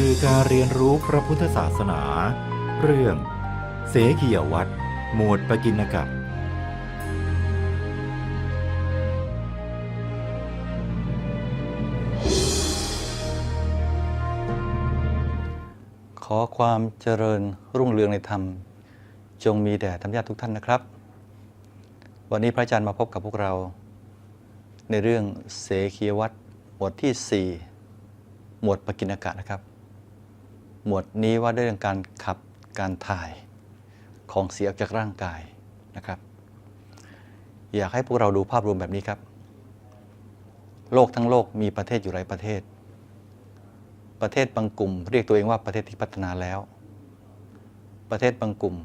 สื่อการเรียนรู้พระพุทธศาสนา เรื่อง เสขียวัตรหมวดปกิณกะขอความเจริญรุ่งเรืองในธรรม จงมีแด่ธรรมญาติทุกท่านนะครับ วันนี้พระอาจารย์มาพบกับพวกเรา ในเรื่องเสขียวัตรหมวดที่ 4 หมวดปกิณกะนะครับ หมวดนี้ว่าด้วยเรื่องการขับการถ่ายของเสียออกจากร่างกายนะครับ อยากให้พวกเราดูภาพรวมแบบนี้ครับ โลกทั้งโลกมีประเทศอยู่หลายประเทศ ประเทศบางกลุ่ม เรียกตัวเองว่าประเทศที่พัฒนาแล้ว ประเทศบางกลุ่ม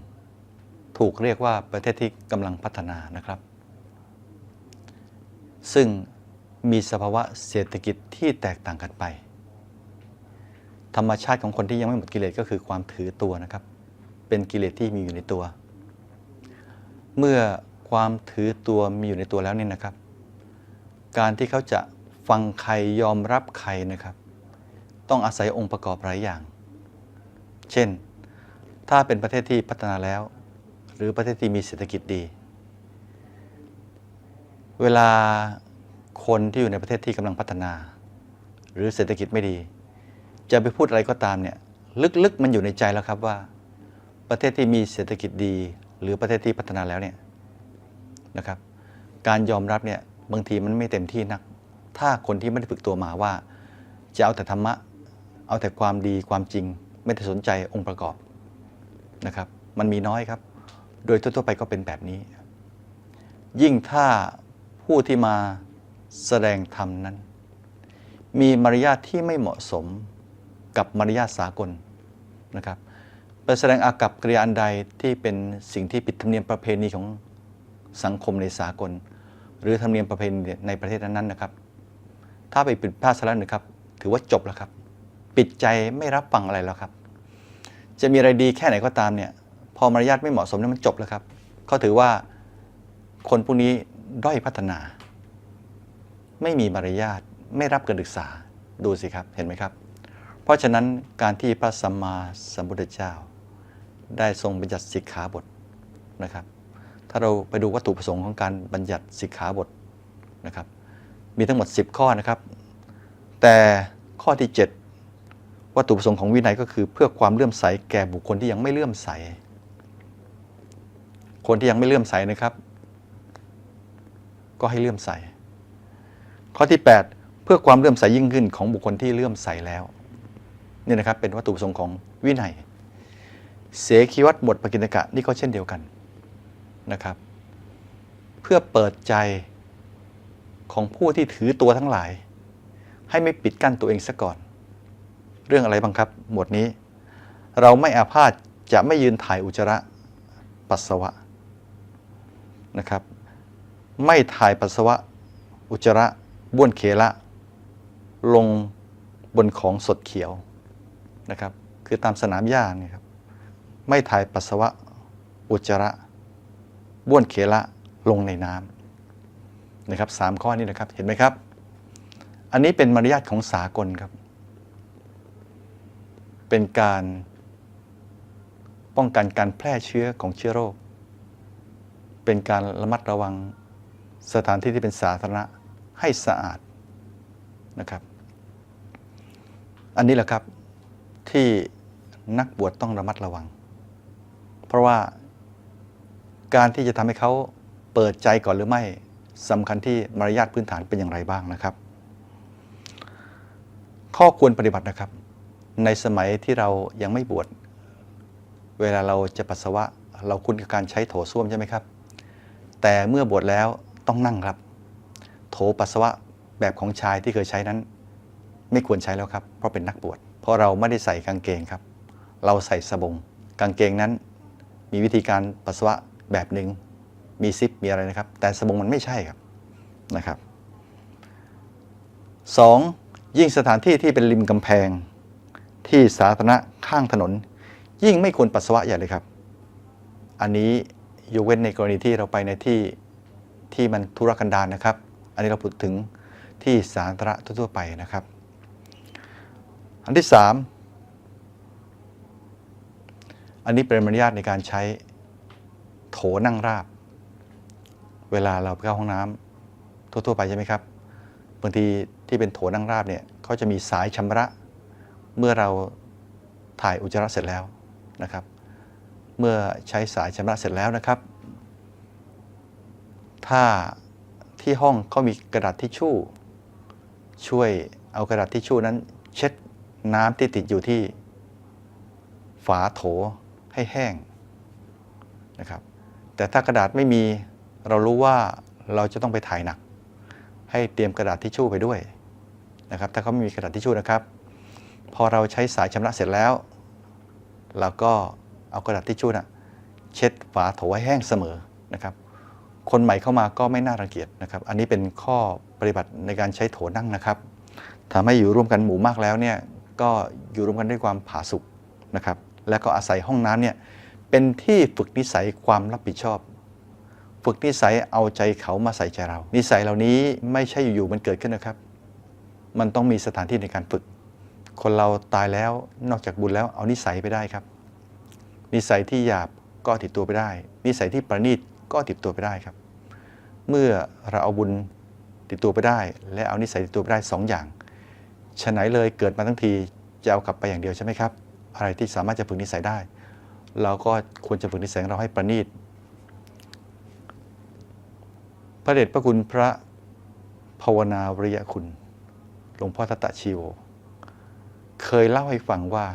ถูกเรียกว่าประเทศที่กำลังพัฒนานะครับ ซึ่งมีสภาวะเศรษฐกิจที่แตกต่างกันไป ธรรมชาติของคนที่ยังไม่หมดกิเลสก็คือความถือตัวนะครับ เป็นกิเลสที่มีอยู่ในตัว เมื่อความถือตัวมีอยู่ในตัวแล้วนี่นะครับ การที่เขาจะฟังใครยอมรับใครนะครับ ต้องอาศัยองค์ประกอบหลายอย่าง เช่น ถ้าเป็นประเทศที่พัฒนาแล้ว หรือประเทศที่มีเศรษฐกิจดี เวลาคนที่อยู่ในประเทศที่กำลังพัฒนา หรือเศรษฐกิจไม่ดี จะไปพูดอะไรก็ตามเนี่ยลึกๆ มันอยู่ในใจแล้วครับว่า ประเทศที่มีเศรษฐกิจดี หรือประเทศที่พัฒนาแล้วเนี่ยนะครับ การยอมรับเนี่ยบางทีมันไม่เต็มที่นัก ถ้าคนที่ไม่ได้ฝึกตัวมาว่า จะเอาแต่ธรรมะ เอาแต่ความดีความจริง ไม่ได้สนใจองค์ประกอบนะครับ มันมีน้อยครับ โดยทั่วๆไปก็เป็นแบบนี้ ยิ่งถ้าผู้ที่มาแสดงธรรมนั้น มีมารยาทที่ไม่เหมาะสม กับมารยาทสากลนะครับไปแสดงอากับกิริยาอันใดที่เป็นสิ่งที่ผิดธรรมเนียมประเพณีของสังคมในสากล หรือธรรมเนียมประเพณีในประเทศนั้นๆนะครับ ถ้าไปปิดพลาดซะแล้วนะครับ ถือว่าจบแล้วครับ ปิดใจไม่รับฟังอะไรแล้วครับ จะมีอะไรดีแค่ไหนก็ตามเนี่ยพอมารยาทไม่เหมาะสมเนี่ยมันจบแล้วครับเขาถือว่าคนพวกนี้ด้อยพัฒนา ไม่มีมารยาทไม่รับการศึกษาดูสิครับเห็นไหมครับ เพราะฉะนั้นการที่พระสัมมาสัมพุทธเจ้า ได้ทรงบัญญัติสิกขาบทนะครับ ถ้าเราไปดูวัตถุประสงค์ของการบัญญัติสิกขาบทนะครับ มีทั้งหมด 10 ข้อนะครับ แต่ข้อที่ 7 วัตถุประสงค์ของวินัยก็คือ เพื่อความเลื่อมใสแก่บุคคลที่ยังไม่เลื่อมใส คนที่ยังไม่เลื่อมใสนะครับ ก็ให้เลื่อมใส ข้อที่ 8 เพื่อความเลื่อมใสยิ่งขึ้นของบุคคลที่เลื่อมใสแล้ว นี่นะครับเป็นวัตถุประสงค์ของวินัย เสขีวัตรบทปกิณกะนี่ก็เช่นเดียวกันนะครับ เพื่อเปิดใจของผู้ที่ถือตัวทั้งหลาย ให้ไม่ปิดกั้นตัวเองซะก่อน เรื่องอะไรบ้างครับ หมวดนี้ เราไม่อาพาธจะไม่ยืนถ่ายอุจจาระปัสสาวะนะครับ ไม่ถ่ายปัสสาวะอุจจาระบ้วนเคละ ลงบนของสดเขียว นะครับ คือตามสนามหญ้าเนี่ยครับ ไม่ถ่ายปัสสาวะ อุจจาระ บ้วนเคละลงในน้ำนะครับสามข้อนี้นะครับ เห็นไหมครับ อันนี้เป็นมารยาทของสากลครับ เป็นการป้องกันการแพร่เชื้อของเชื้อโรค เป็นการระมัดระวังสถานที่ที่เป็นสาธารณะให้สะอาดนะครับ อันนี้แหละครับ ที่นักบวชต้องระมัดระวัง เพราะว่าการที่จะทำให้เขาเปิดใจก่อนหรือไม่สำคัญที่มารยาทพื้นฐานเป็นอย่างไรบ้างนะครับ ข้อควรปฏิบัตินะครับ ในสมัยที่เรายังไม่บวชเวลาเราจะปัสสาวะเราคุ้นกับการใช้โถส้วมใช่ไหมครับ แต่เมื่อบวชแล้วต้องนั่งครับ โถปัสสาวะแบบของชายที่เคยใช้นั้น ไม่ควรใช้แล้วครับ เพราะเป็นนักบวช เพราะเราไม่ได้ใส่กางเกงครับ เราใส่สบง กางเกงนั้นมีวิธีการปัสสาวะแบบหนึ่งมีซิปมีอะไรนะครับ แต่สบงมันไม่ใช่ครับนะครับสองยิ่งสถานที่ที่เป็นริมกำแพง ที่สาธารณะข้างถนน ยิ่งไม่ควรปัสสาวะใหญ่เลยครับ อันนี้ยกเว้นในกรณีที่เราไปในที่ที่มันธุรกันดารนะครับ อันนี้เราพูดถึงที่สาธารณะทั่วๆไปนะครับ อันที่สามอันนี้เป็นมารยาทในการใช้โถนั่งราบ เวลาเราไปเข้าห้องน้ำทั่ว ๆ ไปใช่ไหมครับบางทีที่เป็นโถนั่งราบเนี่ยเขาจะมีสายชำระเมื่อเราถ่ายอุจจาระเสร็จแล้วนะครับ เมื่อใช้สายชำระเสร็จแล้วนะครับ ถ้าที่ห้องเขามีกระดาษทิชชู่ ช่วยเอากระดาษทิชชู่นั้นเช็ด น้ำที่ติดอยู่ที่ฝาโถให้แห้งนะครับ แต่ถ้ากระดาษไม่มีเรารู้ว่าเราจะต้องไปถ่ายหนัก ให้เตรียมกระดาษทิชชู่ไปด้วยนะครับ ถ้าเขาไม่มีกระดาษทิชชู่นะครับ พอเราใช้สายชำระเสร็จแล้ว เราก็เอากระดาษทิชชู่นะเช็ดฝาโถให้แห้งเสมอนะครับ คนใหม่เข้ามาก็ไม่น่ารังเกียจนะครับ อันนี้เป็นข้อปฏิบัติในการใช้โถนั่งนะครับทำให้อยู่ร่วมกันหมู่มากแล้วเนี่ย ก็อยู่ร่วมกันด้วยความผาสุกนะครับ แล้วก็อาศัยห้องน้ำเนี่ยเป็นที่ฝึกนิสัยความรับผิดชอบ ฝึกนิสัยเอาใจเขามาใส่ใจเรา นิสัยเหล่านี้ไม่ใช่อยู่ๆมันเกิดขึ้นนะครับ มันต้องมีสถานที่ในการฝึก คนเราตายแล้วนอกจากบุญแล้วเอานิสัยไปได้ครับ นิสัยที่หยาบก็ติดตัวไปได้ นิสัยที่ประณีตก็ติดตัวไปได้ครับ เมื่อเราเอาบุญติดตัวไปได้ และเอานิสัยติดตัวไปได้สองอย่าง ฉะไหนเลยเกิดมาทั้งทีจะเอากลับไปอย่างเดียวใช่ไหมครับ อะไรที่สามารถจะฝึกนิสัยได้ เราก็ควรจะฝึกนิสัยเราให้ประณีต พระเดชพระคุณพระภาวนาวริยคุณ หลวงพ่อทัตตะชีโว เคยเล่าให้ฟังว่า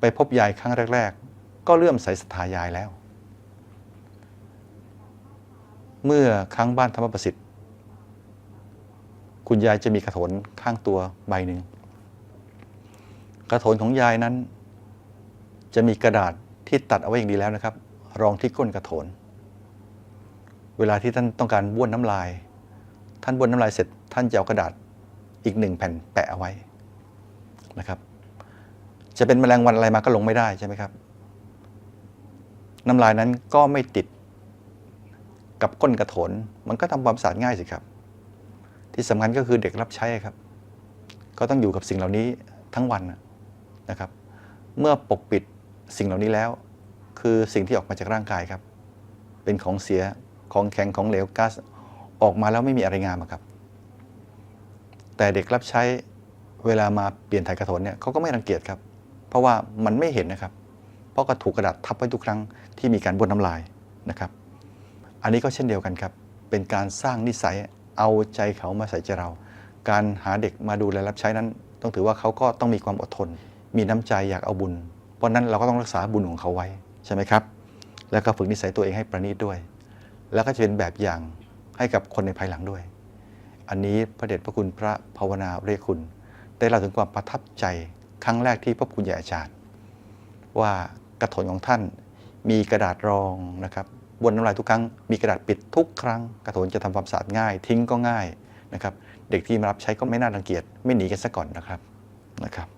ไปพบยายครั้งแรก ๆ ก็เลื่อมใสศรัทธายายแล้ว เมื่อครั้งบ้านธรรมประสิทธิ คุณยายจะมีกระโถนข้างตัวใบหนึ่งกระโถนของยายนั้น จะมีกระดาษที่ตัดเอาไว้อย่างดีแล้วนะครับ รองที่ก้นกระโถน เวลาที่ท่านต้องการบ้วนน้ำลาย ท่านบ้วนน้ำลายเสร็จ ท่านจะเอากระดาษอีกหนึ่งแผ่นแปะเอาไว้นะครับ จะเป็นแมลงวันอะไรมาก็ลงไม่ได้ใช่ไหมครับ น้ำลายนั้นก็ไม่ติดกับก้นกระโถน มันก็ทำความสะอาดง่ายสิครับ ที่สำคัญก็คือเด็กรับใช้ครับ ก็ต้องอยู่กับสิ่งเหล่านี้ทั้งวันนะครับ เมื่อปกปิดสิ่งเหล่านี้แล้ว คือสิ่งที่ออกมาจากร่างกายครับ เป็นของเสียของแข็งของเหลวก๊าซออกมาแล้วไม่มีอะไรงามครับ แต่เด็กรับใช้เวลามาเปลี่ยนถ่ายกระถนเนี่ยเขาก็ไม่รังเกียจครับ เพราะว่ามันไม่เห็นนะครับ เพราะก็ถูกกระดาษทับไว้ทุกครั้งที่มีการบ้วนน้ำลายนะครับ อันนี้ก็เช่นเดียวกันครับ เป็นการสร้างนิสัย เอาใจเขามาใส่ใจเรา การหาเด็กมาดูแลรับใช้นั้น ต้องถือว่าเขาก็ต้องมีความอดทน มีน้ำใจอยากเอาบุญ เพราะนั้นเราก็ต้องรักษาบุญของเขาไว้ใช่ไหมครับ แล้วก็ฝึกนิสัยตัวเองให้ประณีตด้วย แล้วก็จะเป็นแบบอย่างให้กับคนในภายหลังด้วย อันนี้พระเดชพระคุณพระภาวนาเรียกคุณได้เล่าถึงความประทับใจครั้งแรกที่พบคุณยายอาจารย์ ว่ากระถนของท่านมีกระดาษรองนะครับ บนน้ำลายทุกครั้ง มีกระดาษปิดทุกครั้ง กระโถนจะทำความสะอาดง่าย ทิ้งก็ง่ายนะครับ เด็กที่มารับใช้ก็ไม่น่ารังเกียจ ไม่หนีกันซะก่อนนะครับนะครับ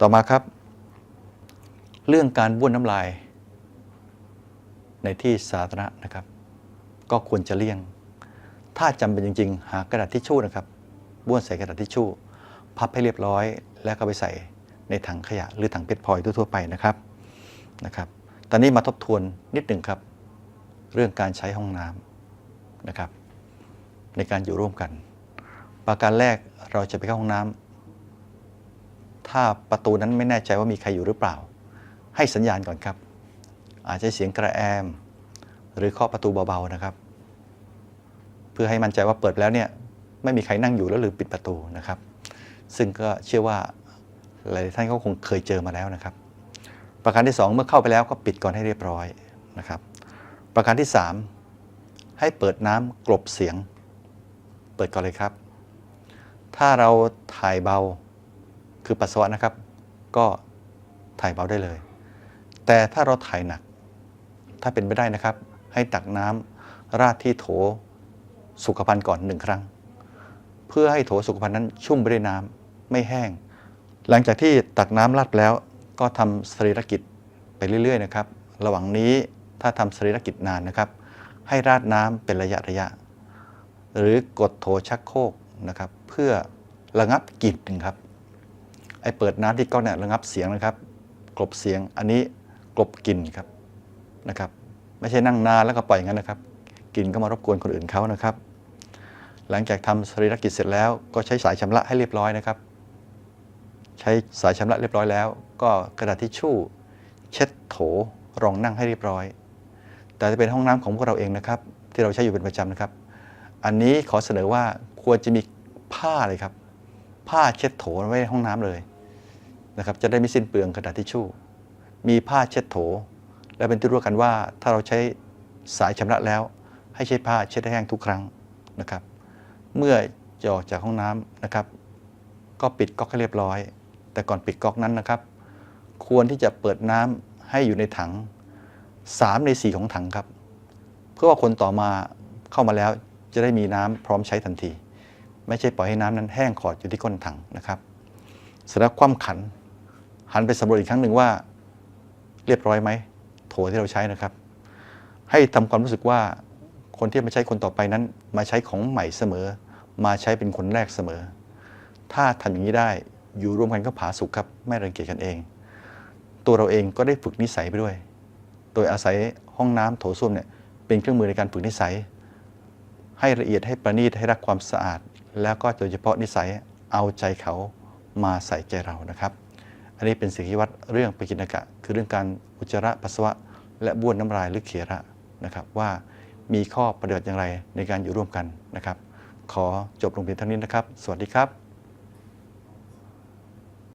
ต่อมาครับ เรื่องการบ้วนน้ำลาย ในที่สาธารณะนะครับ ก็ควรจะเลี่ยง ถ้าจำเป็นจริง ๆ หากระดาษทิชชู่นะครับ บ้วนใส่กระดาษทิชชู่ พับให้เรียบร้อย แล้วก็ไปใส่ในถังขยะ หรือถังเพชรพลอยทั่วๆไปนะครับนะครับ ตอนนี้มาทบทวนนิดหนึ่งครับ เรื่องการใช้ห้องน้ำนะครับ ในการอยู่ร่วมกัน ประการแรกเราจะไปเข้าห้องน้ำถ้าประตูนั้นไม่แน่ใจว่ามีใครอยู่หรือเปล่า ให้สัญญาณก่อนครับ อาจจะเสียงกระแอม หรือเคาะประตูเบาๆนะครับ เพื่อให้มั่นใจว่าเปิดแล้วเนี่ยไม่มีใครนั่งอยู่แล้วลืมปิดประตูนะครับ ซึ่งก็เชื่อว่าหลายท่านก็คงเคยเจอมาแล้วนะครับ ประการที่ 2 เมื่อเข้าไปแล้วก็ปิดก่อนให้เรียบร้อยนะครับ ประการที่ 3 ให้เปิดน้ำกลบเสียง เปิดก่อนเลยครับ ถ้าเราถ่ายเบาคือปัสสาวะนะครับ ก็ถ่ายเบาได้เลย แต่ถ้าเราถ่ายหนัก ถ้าเป็นไปได้นะครับ ให้ตักน้ำราดที่โถสุขภัณฑ์ก่อนหนึ่งครั้ง เพื่อให้โถสุขภัณฑ์นั้นชุ่มไปด้วยน้ำไม่แห้ง หลังจากที่ตักน้ำราดแล้วก็ทำสรีรกิจไปเรื่อย ๆ นะครับ ระหว่างนี้ ถ้าทำสรีรกิจนานนะครับ ให้ราดน้ำเป็นระยะระยะ หรือกดโถชักโครกนะครับ เพื่อระงับกลิ่นครับไอเปิดน้ำที่ก๊อกเนี่ยระงับเสียงนะครับกลบเสียงอันนี้กลบกลิ่นครับนะครับ ไม่ใช่นั่งนานแล้วก็ปล่อยอย่างนั้นนะครับกลิ่นก็มารบกวนคนอื่นเขานะครับ หลังจากทำสรีรกิจเสร็จแล้วก็ใช้สายชำระให้เรียบร้อยนะครับ ใช้สายชำระเรียบร้อยแล้ว ก็กระดาษทิชชู่ เช็ดโถรองนั่งให้เรียบร้อย แต่จะเป็นห้องน้ำของพวกเราเองนะครับ ที่เราใช้อยู่เป็นประจำนะครับ อันนี้ขอเสนอว่าควรจะมีผ้าเลยครับ ผ้าเช็ดโถไว้ในห้องน้ำเลยนะครับ จะได้ไม่สิ้นเปลืองกระดาษทิชชู่ มีผ้าเช็ดโถ และเป็นที่รู้กันว่าถ้าเราใช้สายชำระแล้ว ให้ใช้ผ้าเช็ดให้แห้งทุกครั้งนะครับ เมื่อจะออกจากห้องน้ำนะครับ ก็ปิดก๊อกให้เรียบร้อย แต่ก่อนปิดก๊อกนั้นนะครับ ควรที่จะเปิดน้ำให้อยู่ในถัง 3 ใน 4 ของถังครับ เพื่อว่าคนต่อมาเข้ามาแล้วจะได้มีน้ำพร้อมใช้ทันที ไม่ใช่ปล่อยให้น้ำนั้นแห้งขอดอยู่ที่ก้นถังนะครับเสร็จแล้วคว่ำขัน หันไปสำรวจอีกครั้งหนึ่งว่า เรียบร้อยไหมโถที่เราใช้นะครับ ให้ทำความรู้สึกว่าคนที่มาใช้คนต่อไปนั้น มาใช้ของใหม่เสมอ มาใช้เป็นคนแรกเสมอ ถ้าทำอย่างนี้ได้อยู่ร่วมกันก็ผาสุกครับ ไม่รังเกียจกันเอง ตัวเราเองก็ได้ฝึกนิสัยไปด้วย โดยอาศัยห้องน้ำโถส้วมเนี่ยเป็นเครื่องมือในการฝึกนิสัย ให้ละเอียดให้ประณีตให้รักความสะอาด แล้วก็โดยเฉพาะนิสัยเอาใจเขามาใส่ใจเรานะครับ อันนี้เป็นสิ่งที่วัดเรื่องปกิณกะ คือเรื่องการอุจจาระปัสสาวะ และบ้วนน้ำลายหรือเขระนะครับว่ามีข้อปฏิบัติอย่างไรในการอยู่ร่วมกันนะครับ ขอจบลงเพียงเท่านี้นะครับ สวัสดีครับ